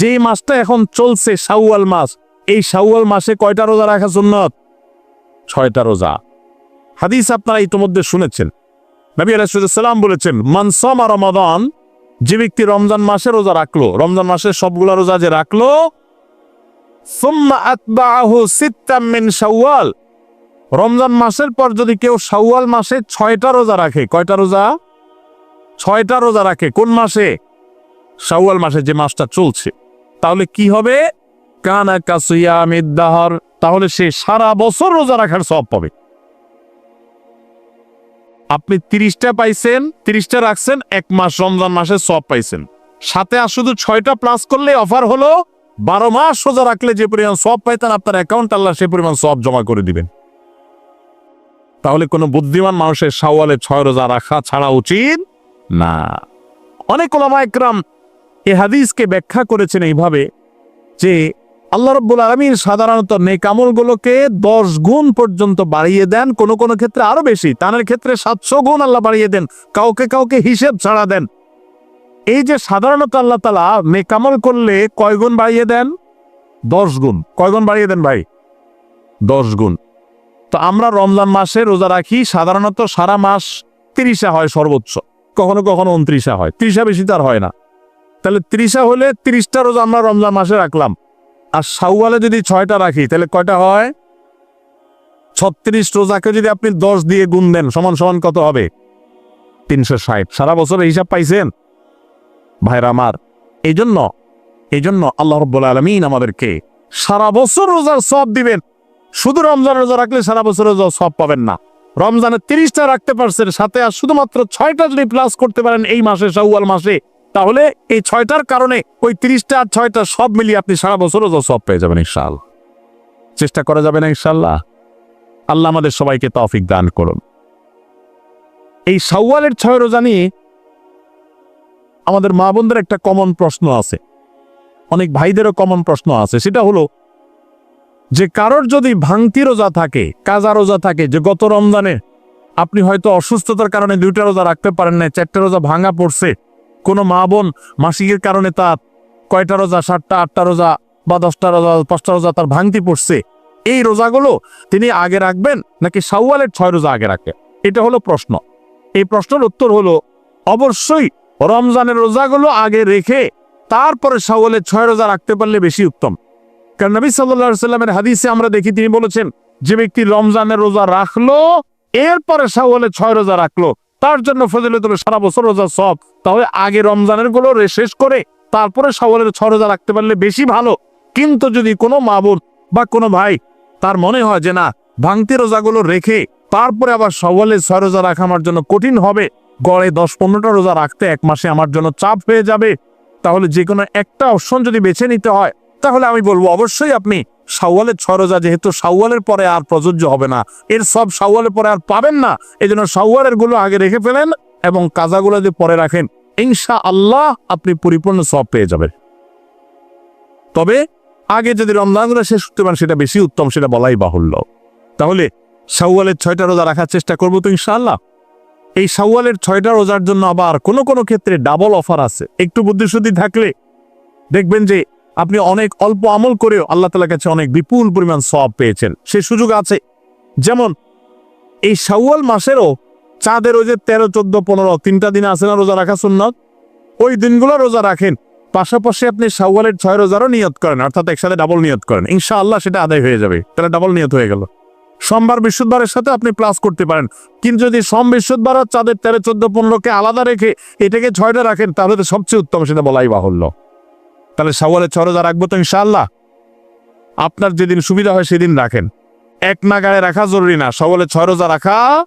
যেই মাসটা এখন চলছে শাওয়াল মাস, এই শাওয়াল মাসে কয়টা রোজা রাখা সুন্নত? ছয়টা রোজা। হাদিস আপনারা ইতিমধ্যে শুনেছেন। নবী আলাইসাল্লাম বলেছেন মানসামা রমাদান, যে ব্যক্তি রমজান মাসে রোজা রাখল, রমজান মাসে সবগুলা রোজা যে রাখল শাওয়াল। রমজান মাসের পর যদি কেউ শাওয়াল মাসে ছয়টা রোজা রাখে, কয়টা রোজা? ছয়টা রোজা রাখে। কোন মাসে? শাওয়াল মাসে যে মাসটা চলছে। তাহলে কি হবে? কানা কাসিয়ামিদ্দাহর তাহলে সে সারা বছর রোজা রাখার সব পাবে। আপনি তিরিশটা পাইছেন, তিরিশটা রাখছেন, এক মাস, রমজান মাসে সব পাইছেন। সাথে আর শুধু ছয়টা প্লাস করলে অফার হলো, বারো মাস রোজা রাখলে যে পরিমাণ সব পাইতেন আপনার অ্যাকাউন্ট আল্লাহ সে পরিমাণ সব জমা করে দিবেন। তাহলে কোনো বুদ্ধিমান মানুষের সাওয়ালে ছয় রোজা রাখা ছাড়া উচিত না। অনেক ওলামা একরাম এ হাদিসকে ব্যাখ্যা করেছেন এইভাবে যে আল্লাহ রব্বুল আলমীর সাধারণত নেকামলগুলোকে দশ গুণ পর্যন্ত বাড়িয়ে দেন, কোন কোন ক্ষেত্রে আরও বেশি। তানের ক্ষেত্রে সাতশো গুণ আল্লাহ বাড়িয়ে দেন, কাউকে কাউকে হিসেব ছাড়া দেন। এই যে সাধারণত আল্লাহ তালা নেকামল করলে কয় গুণ বাড়িয়ে দেন? দশ গুণ। কয় গুণ বাড়িয়ে দেন ভাই? দশ গুণ। তো আমরা রমজান মাসে রোজা রাখি, সাধারণত সারা মাস তিরিশা হয় সর্বোচ্চ। কখনো কখনো উনত্রিশা হয়। ত্রিশা বেশি তার হয় না। তাহলে ত্রিশা হলে তিরিশটা রোজা আমরা রমজান মাসে রাখলাম। আর শাওয়ালে যদি ছয়টা রাখি, তাহলে কয়টা হয়? ছত্রিশ রোজাকে যদি আপনি দশ দিয়ে গুণ দেন, সমান সমান কত হবে? তিনশো ষাট। সারা বছর এই হিসাব পাইছেন? ভাইরা আমার এই জন্য এই জন্য আল্লাহ রব্বুল আলমিন আমাদেরকে সারা বছর রোজার সব দিবেন। শুধু রমজান রোজা রাখলে সারা বছর রোজা সব পাবেন না। রমজানে তিরিশটা রাখতে পারছেন, সাথে আর শুধুমাত্র ছয়টা যদি প্লাস করতে পারেন, এই মাসে, শাওয়াল মাসে তাহলে এই ছয়টার কারণে ওই তিরিশটা আর ছয়টা সব মিলিয়ে আপনি সারা বছর রোজা সব পেয়ে যাবেন ইনশাল চেষ্টা করা যাবে না ইনশাল্লাহ আল্লাহ আমাদের সবাইকে তফিক দান করুন। এই শাওয়ালের ছয় রোজা নিয়ে আমাদের মা বোনদের একটা কমন প্রশ্ন আছে। অনেক ভাইদেরও কমন প্রশ্ন আছে। সেটা হলো, যে কারোর যদি ভাঙতি রোজা থাকে, কাজা রোজা থাকে, যে গত রমজানে আপনি হয়তো অসুস্থতার কারণে দুইটা রোজা রাখতে পারেন না চারটা রোজা ভাঙা পড়ছে কোনো মা বোন মাসিকের কারণে তার কয়টা রোজা, সাতটা, আটটা রোজা বা দশটা রোজা, পাঁচটা রোজা তার ভাঙতি পড়ছে? এই রোজাগুলো তিনি আগে রাখবেন নাকি সাউয়ালের ছয় রোজা আগে রাখবেন এটা হলো প্রশ্ন। এই প্রশ্নের উত্তর হলো, অবশ্যই রমজানের রোজাগুলো আগে রেখে তারপরে সাউয়ালের ছয় রোজা রাখতে পারলে বেশি উত্তম। কারণ নবী সাল্লামের হাদিসে আমরা দেখি, তিনি বলেছেন, যে ব্যক্তি রমজানের রোজা রাখল, এরপরে সাওয়ালে ছয় রোজা রাখল তার জন্য ফজিলত হলো সারা বছর রোজা সব। তাহলে আগে রমজানেরগুলো শেষ করে তারপরে সাওয়ালের ছয় রোজা রাখতে পারলে বেশি ভালো। কিন্তু যদি কোনো মা বা কোনো ভাই তার মনে হয় যে না, ভাঙতি রোজাগুলো রেখে তারপরে আবার সওয়ালে ছয় রোজা রাখা আমার জন্য কঠিন হবে, গড়ে দশ পনেরোটা রোজা রাখতে এক মাসে আমার জন্য চাপ হয়ে যাবে, তাহলে যে কোনো একটা অপশন যদি বেছে নিতে হয়, তাহলে আমি বলব অবশ্যই আপনি সাওয়ালের রোজা যেহেতু সাওয়ালের পরে আর প্রযোজ্য হবে না, এর সব সাওয়ালের পরে আর পাবেন না এই জন্য সাওয়ালেরগুলো আগে রেখে ফেলেন এবং কাজাগুলো যদি পরে রাখেন ইনশা আল্লাহ আপনি পরিপূর্ণ সব পেয়ে যাবেন। তবে আগে যদি রমজানগুলো শেষ করতে পারেন, সেটা বেশি উত্তম, সেটা বলাই বাহুল্য। তাহলে সাওয়ালের ছয়টা রোজা রাখার চেষ্টা করব তো ইনশাআল্লাহ। এই সাওয়ালের ছয়টা রোজার জন্য আবার কোনো কোনো ক্ষেত্রে ডাবল অফার আছে। একটু বুদ্ধিশুদ্ধি থাকলে দেখবেন যে আপনি অনেক অল্প আমল করেও আল্লাহ তালার কাছে অনেক বিপুল পরিমাণ সব পেয়েছেন। সে সুযোগ আছে। যেমন, এই শাওয়াল মাসেরও চাঁদের ওই যে তেরো, চোদ্দ, পনেরো তিনটা দিন আছে না রোজা রাখা সুন্নত? ওই দিনগুলো রোজা রাখেন। পাশাপাশি আপনি শাওয়ালের ছয় রোজারও নিয়ত করেন, অর্থাৎ একসাথে ডাবল নিয়ত করেন। ইনশাআল্লাহ সেটা আদায় হয়ে যাবে। তাহলে ডাবল নিয়ত হয়ে গেল। সোমবার, বৃহস্পতিবারের সাথে আপনি প্লাস করতে পারেন। কিন্তু যদি সোম, বৃহস্পতিবার চাঁদের তেরো, চোদ্দ, পনেরোকে আলাদা রেখে এটাকে ছয়টা রাখেন, তাহলে তো সবচেয়ে উত্তম সেটা বলাই বাহুল্য। তাহলে সাওয়ালের ছয় রোজা রাখব তো ইনশাল্লাহ আপনার যেদিন সুবিধা হয় সেদিন রাখেন। এক নাগাড়ে রাখা জরুরি না। সাওয়ালের ছয় রোজা রাখা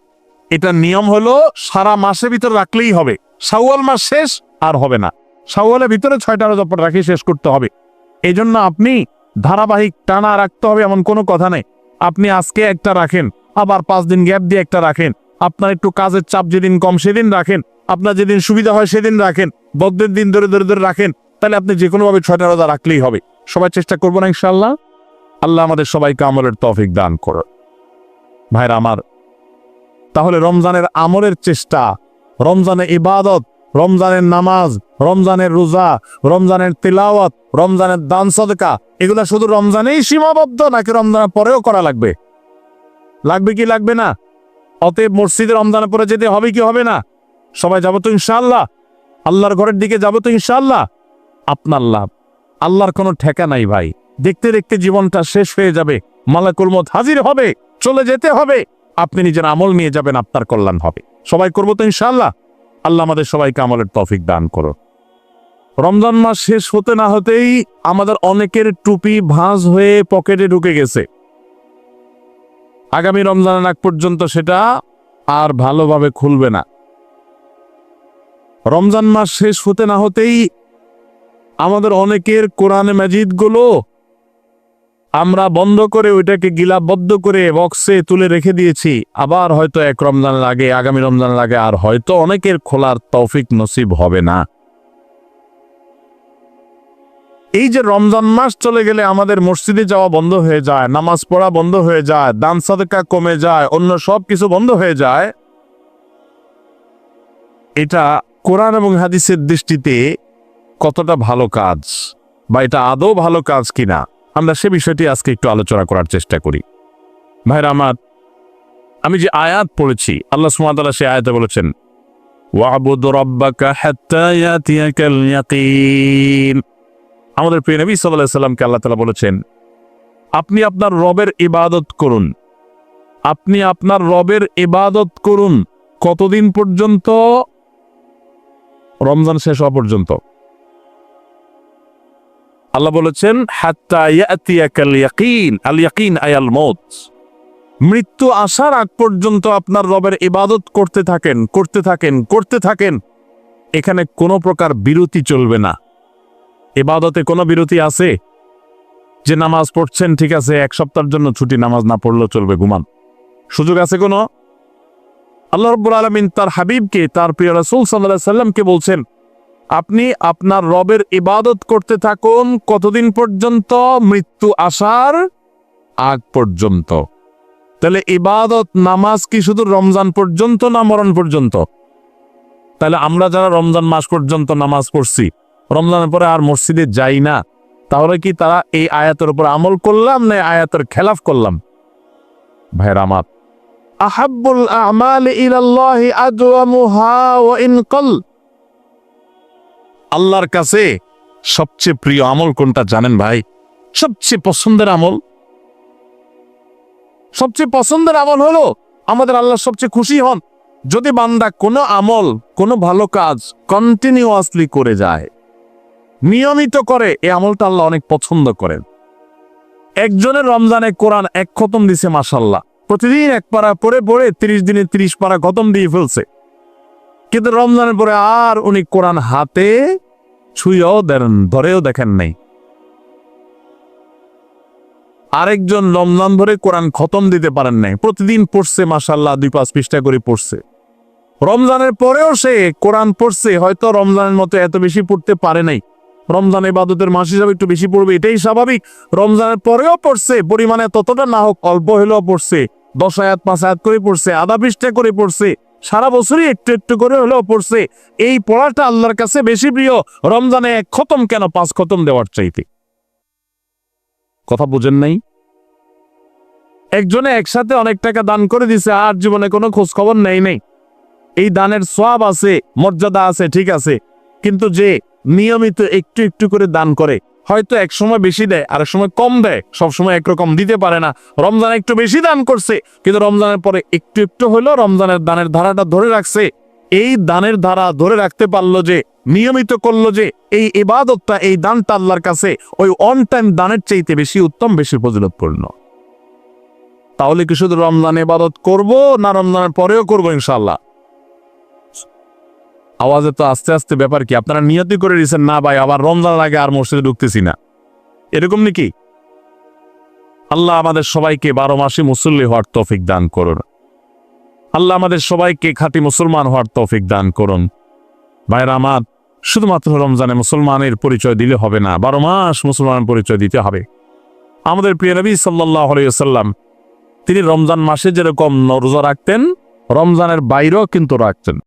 এটা নিয়ম হলো সারা মাসের ভিতর রাখলেই হবে। সাওয়াল মাস শেষ আর হবে না। সাওয়ালের ভিতরে ছয়টা রোজা রাখি শেষ করতে হবে। এই জন্য আপনি ধারাবাহিক টানা রাখতে হবে এমন কোনো কথা নেই। আপনি আজকে একটা রাখেন, আবার পাঁচ দিন গ্যাপ দিয়ে একটা রাখেন। আপনার একটু কাজের চাপ যেদিন কম সেদিন রাখেন। আপনার যেদিন সুবিধা হয় সেদিন রাখেন। বদ্ধের দিন ধরে ধরে ধরে রাখেন। তাহলে আপনি যে কোনোভাবে ছয়টা রোজা রাখলেই হবে। সবাই চেষ্টা করব না ইনশাল্লাহ আল্লাহ আমাদের সবাইকে আমলের তৌফিক দান করো ভাইরা আমার, তাহলে রমজানের আমলের চেষ্টা, রমজানে ইবাদত, রমজানের নামাজ, রমজানের রোজা, রমজানের তিলাওয়াত, রমজানের দান সদকা, এগুলো শুধু রমজানেই সীমাবদ্ধ নাকি রমজানের পরেও করা লাগবে? লাগবে কি লাগবে না? অতএব মসজিদে রমজানের পরে যেতে হবে কি হবে না? সবাই যাব তো ইনশাআল্লাহ। আল্লাহর ঘরের দিকে যাব তো ইনশাআল্লাহ। আপনার লাভ। আল্লাহর কোনো ঠেকা নাই ভাই। দেখতে দেখতে জীবনটা শেষ হয়ে যাবে। মালাকুল মত হাজির হবে। চলে যেতে হবে। আপনি নিজের আমল নিয়ে যাবেন, আপনার কল্যাণ হবে। সবাই করব তো ইনশাল্লাহ আল্লাহ আমাদের সবাইকে আমলের তৌফিক দান করো রমজান মাস শেষ হতে না হতেই আমাদের অনেকের টুপি ভাঁজ হয়ে পকেটে ঢুকে গেছে। আগামী রমজানের আগ পর্যন্ত সেটা আর ভালোভাবে খুলবে না। রমজান মাস শেষ হতে না হতেই আমাদের অনেকের কোরআনে মাজিদগুলো আমরা বন্ধ করে ওইটাকে গিলাবদ্ধ করে বক্সে তুলে রেখে দিয়েছি। আবার হয়তো এক রমজান লাগে, আগামী রমজান লাগে, আর হয়তো অনেকের খোলার তৌফিক নসিব হবে না। এই যে রমজান মাস চলে গেলে আমাদের মসজিদে যাওয়া বন্ধ হয়ে যায়, নামাজ পড়া বন্ধ হয়ে যায়, দান সাদকা কমে যায়, অন্য সব কিছু বন্ধ হয়ে যায়, এটা কোরআন এবং হাদিসের দৃষ্টিতে কতটা ভালো কাজ বা এটা আদৌ ভালো কাজ কিনা, আমরা সে বিষয়টি আজকে একটু আলোচনা করার চেষ্টা করি। ভাইরা আমার, আমি যে আয়াত পড়েছি, আল্লাহ সুমাতাল্লাহ সে আয়াতে বলেছেন রব্বাকা আমাদের প্রিয় নবী সাল্লাল্লাহু সাল্লামকে আল্লাহ তাআলা বলেছেন, আপনি আপনার রবের ইবাদত করুন। আপনি আপনার রবের ইবাদত করুন কতদিন পর্যন্ত? রমজান শেষ হওয়া পর্যন্ত। আল্লাহ বলেছেন আয়াল মৃত্যু আসার আগ পর্যন্ত আপনার রবের ইবাদত করতে থাকেন করতে থাকেন করতে থাকেন। এখানে কোনো প্রকার বিরতি চলবে না। এবাদতে কোনো বিরতি আছে? যে নামাজ পড়ছেন, ঠিক আছে, এক সপ্তাহের জন্য ছুটি, নামাজ না পড়লেও চলবে, ঘুমান। সুযোগ আছে কোনো? আল্লাহ রব্বুল আলমিন তার হাবিবকে, তার প্রিয় রাসূল সাল্লাহ সাল্লামকে বলছেন আপনি আপনার রবের ইবাদত করতে থাকুন। কতদিন পর্যন্ত? মৃত্যু আসার আগ পর্যন্ত। তাহলে ইবাদত নামাজ কি শুধু রমজান পর্যন্ত না মরণ পর্যন্ত? তাহলে আমরা যারা রমজান মাস পর্যন্ত নামাজ পড়ছি, রমজানের পরে আর মসজিদে যাই না, তাহলে কি তারা এই আয়াতের উপর আমল করলাম না আয়াতের খেলাফ করলাম? ভাইরা আমার। আহাব্বুল আমাল ইলাল্লাহি আদওয়ামুহা ওয়া ইন কল আল্লাহর কাছে সবচেয়ে প্রিয় আমল কোনটা জানেন ভাই? সবচেয়ে পছন্দের আমল? সবচেয়ে পছন্দের আমল হলো আমাদের আল্লাহ সবচেয়ে খুশি হন। যদি বান্দা কোনো আমল, কোনো ভালো কাজ কন্টিনিউয়াসলি করে যায়, নিয়মিত করে, এই আমলটা আল্লাহ অনেক পছন্দ করেন। একজনের রমজানে কোরআন এক খতম দিছে মাসাল্লাহ প্রতিদিন এক পারা পড়ে পড়ে তিরিশ দিনে তিরিশ পারা খতম দিয়ে ফেলছে। কিন্তু রমজানের পরে আর উনি কোরআন হাতে ছুঁয়েও দেন, ধরেও দেখেন নাই। আরেকজন রমজান ধরে কোরআন খতম দিতে পারেন নাই। প্রতিদিন পড়ছে মাসাল্লাহ দুই পাঁচ পৃষ্ঠা করে পড়ছে। রমজানের পরেও সে কোরআন পড়ছে, হয়তো রমজানের মতো এত বেশি পড়তে পারে নাই। রমজান ইবাদতের মাস হিসাবে একটু বেশি পড়বে, এটাই স্বাভাবিক। রমজানের পরেও পড়ছে, পরিমাণে ততটা না হোক, অল্প হলেও পড়ছে। দশ আয়াত, পাঁচ আয়াত করে পড়ছে, আধা পৃষ্ঠা করে পড়ছে। সারা বছরই একটু একটু করে হলেও পড়ছে। এই পড়াটা আল্লাহর কাছে বেশি প্রিয়। রমজানে এক খতম কেন? পাঁচ খতম দেওয়ার চাইতে। কথা বুঝেন নাই? একজনে একসাথে অনেক টাকা দান করে দিছে, আর জীবনে কোনো খোঁজ খবর নেই নেই। এই দানের সব আছে, মর্যাদা আছে, ঠিক আছে। কিন্তু যে নিয়মিত একটু একটু করে দান করে হয়তো এক সময় বেশি দেয় আর এক সময় কম দেয় সব সময় একরকম দিতে পারে না। রমজান একটু বেশি দান করছে, কিন্তু রমজানের পরে একটু একটু হলেও রমজানের দানের ধারাটা ধরে রাখছে। এই দানের ধারা ধরে রাখতে পারল যে, নিয়মিত করল যে, এই এবাদতটা এই দানটা আল্লাহর কাছে ওই অন টাইম দানের চাইতে বেশি উত্তম, বেশি ফজিলতপূর্ণ। তাহলে কি শুধু রমজান ইবাদত করব না রমজানের পরেও করব ইনশাল্লাহ আওয়াজে তো আস্তে আস্তে ব্যাপার কি, আপনারা নিয়তি করে দিয়েছেন, না ভাই, আবার রমজানের আগে আর মসজিদে ঢুকতেছি না। এরকম নাকি? আল্লাহ আমাদের সবাইকে বারো মাসে মুসল্লি হওয়ার তৌফিক দান করুন। আল্লাহ আমাদের সবাইকে খাঁটি মুসলমান হওয়ার তৌফিক দান করুন। ভাইরা আমার, শুধুমাত্র রমজানে মুসলমানের পরিচয় দিলে হবে না, বারো মাস মুসলমানের পরিচয় দিতে হবে। আমাদের প্রিয় নবী সাল্লাহ সাল্লাম তিনি রমজান মাসে যেরকম রোজা রাখতেন, রমজানের বাইরেও কিন্তু রাখতেন।